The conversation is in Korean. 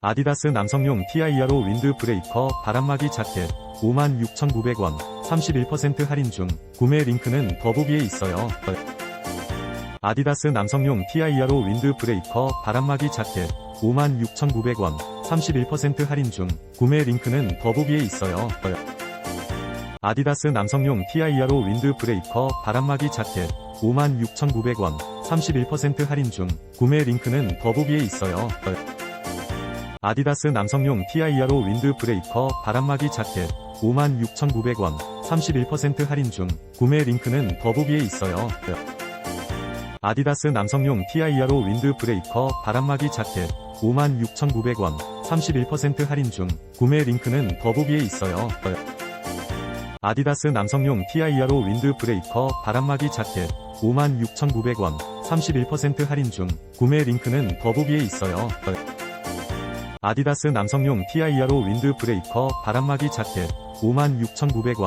아디다스 남성용 TIRO 윈드 브레이커 바람막이 자켓 56,900원 31% 할인 중 구매 링크는 더보기에 있어요. 아디다스 남성용 TIRO 윈드 브레이커 바람막이 자켓 56,900원 31% 할인 중 구매 링크는 더보기에 있어요. 아디다스 남성용 TIRO 윈드 브레이커 바람막이 자켓 56,900원 31% 할인 중 구매 링크는 더보기에 있어요. 아디다스 남성용 TIRO 윈드 브레이커 바람막이 자켓 56,900원 31% 할인 중 구매 링크는 더보기에 있어요. 아디다스 남성용 TIRO 윈드 브레이커 바람막이 자켓 56,900원 31% 할인 중 구매 링크는 더보기에 있어요. 아디다스 남성용 TIRO 윈드 브레이커 바람막이 자켓 56,900원 31% 할인 중 구매 링크는 더보기에 있어요. 아디다스 남성용 TIRO 윈드 브레이커 바람막이 자켓 56,900원